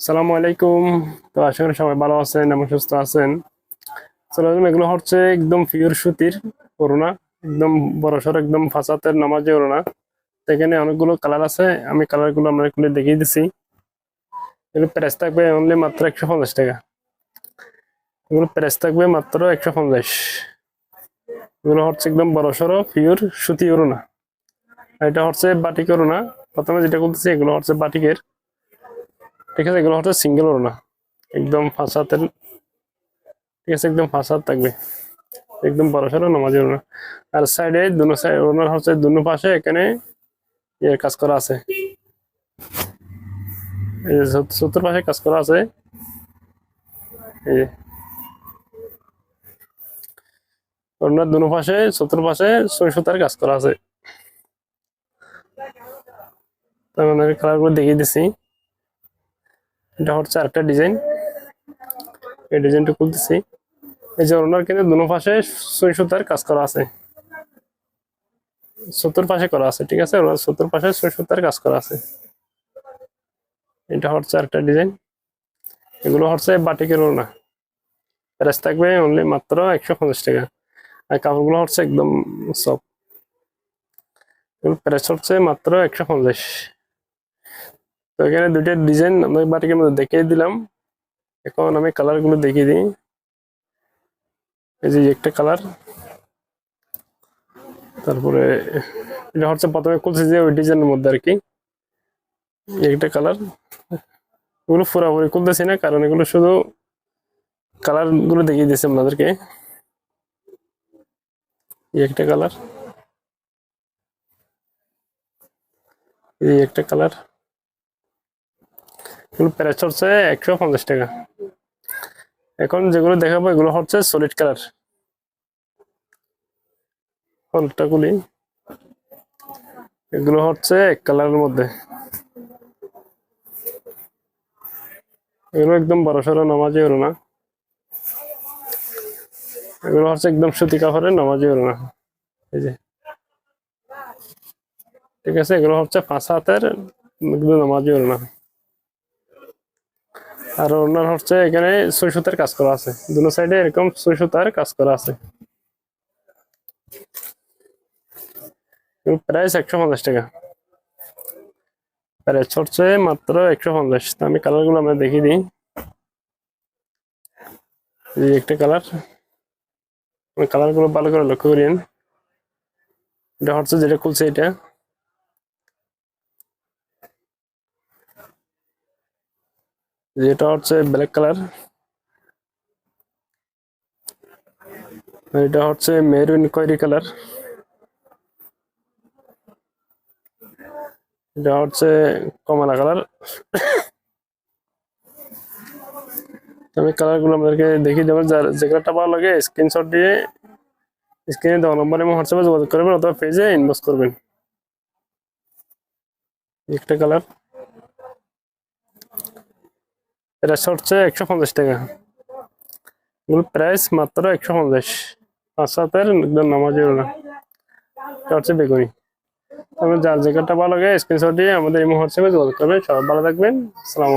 সালামু আলাইকুম। তো আশা করি সবাই ভালো আছেন এবং সুস্থ আছেন। এগুলো হচ্ছে একদম পিওর সুতির করোনা একদম বড় সড়, একদম ফাঁসাতের নামাজে ওড়না। এখানে অনেকগুলো কালার আছে, আমি কালারগুলো আমরা খুলে দেখিয়ে দিছি। এগুলো প্রাইস থাকবে অনলি মাত্র একশো পঞ্চাশ টাকা। এগুলো প্রাইস থাকবে মাত্র একশো পঞ্চাশ। এগুলো হচ্ছে একদম বড় সড়ো পিওর সুতি ওড়না। এটা হচ্ছে বাটিক ওড়না। প্রথমে যেটা বলতেছি, এগুলো হচ্ছে বাটিকের। ঠিক আছে, এগুলো হচ্ছে সিঙ্গেল ওড়না। একদম হাতের ঠিক আছে, একদম হাত থাকবে। একদম বড় সড়ো নামাজি ওড়না। আর সাইডে দুনো সাইড ওড়নার হচ্ছে দুনো পাশে এখানে ইয়ে কাজ করা আছে। এই যে সত্তর পাশে কাজ করা আছে। এই যে। ওড়নার দুনো পাশে, সত্তর পাশে ছয় সুতার কাজ করা আছে। তো আমাদের কালারগুলো দেখিয়ে দিচ্ছি। এটা হচ্ছে আরেকটা ডিজাইন। এই ডিজাইনটা খুলতেছি। এই যে ওনার কিন্তু দুনো পাশে সুই সুতার কাজ করা আছে। সত্তর পাশে করা আছে, ঠিক আছে? ওনার সত্তর পাশে সুই সুতার কাজ করা আছে। এটা হচ্ছে আরেকটা ডিজাইন। এগুলো হচ্ছে বাটিকের ওনা প্রাইস থাকবে অনলি মাত্র একশো পঞ্চাশ টাকা। আর কাপড়গুলো হচ্ছে একদম সব প্রাইস হচ্ছে মাত্র একশো পঞ্চাশ। তো এখানে দুইটা ডিজাইন আমরা বাটিকের মধ্যে দেখিয়ে দিলাম। এখন আমি কালারগুলো দেখিয়ে দিই। এই যে একটা কালার তারপরে এটা হচ্ছে প্রথমে খুলছে যে ওই ডিজাইনের মধ্যে আর কি একটা কালার এগুলো পুরাপুরি খুলতেছি না, কারণ এগুলো শুধু কালারগুলো দেখিয়ে দিয়েছি আপনাদেরকে। একটা কালার এই একটা কালার এগুলো প্রাইস হচ্ছে একশো পঞ্চাশ টাকা। এখন যেগুলো দেখাবো, এগুলো হচ্ছে সলিড কালার হলটা গুলি এগুলো হচ্ছে এক কালারের মধ্যে। এগুলো একদম বড় সড়ো নামাজি ওর না। এগুলো হচ্ছে একদম সুতি কাপড়ের নামাজি ওর না। এই যে। ঠিক আছে, এগুলো হচ্ছে পাঁচ হাতের, একদম নামাজি ওর না। আর ওনার হচ্ছে এখানে ছয় সুতার কাজ করা আছে। দুনো সাইডে এরকম ছয় সুতার কাজ করা আছে। প্রাইস একশো পঞ্চাশ টাকা। প্রাইস হচ্ছে মাত্র একশো পঞ্চাশ। আমি কালারগুলো আমরা দেখিয়ে দিই। এই একটা কালার। কালারগুলো ভালো করে লক্ষ্য করিয়েন। এটা হচ্ছে যেটা খুলছে এটা। যেটা হচ্ছে ব্ল্যাক কালার এটা হচ্ছে মেরুন খয়েরি কালার এটা হচ্ছে কমলা কালার আমি কালারগুলো আমাদেরকে দেখিয়ে দেবো। যার যে কালারটা ভালো লাগে স্ক্রিনশট দিয়ে স্ক্রিনে দেওয়া নম্বরে এবং হোয়াটসঅ্যাপে যোগাযোগ করবেন অথবা পেজে ইনবক্স করবেন। একটা কালার এটা একশো পঞ্চাশ টাকা। এগুলো প্রাইস মাত্র একশো পঞ্চাশ। পাঁচ সাতের একদম নামাজি না এটা বেগুনি। আমরা যার জায়গাটা ভালো লাগে স্ক্রিনশট দিয়ে আমাদের এই হোয়াটসঅ্যাপে যোগাযোগ করবেন। সবাই ভালো থাকবেন। আসসালামু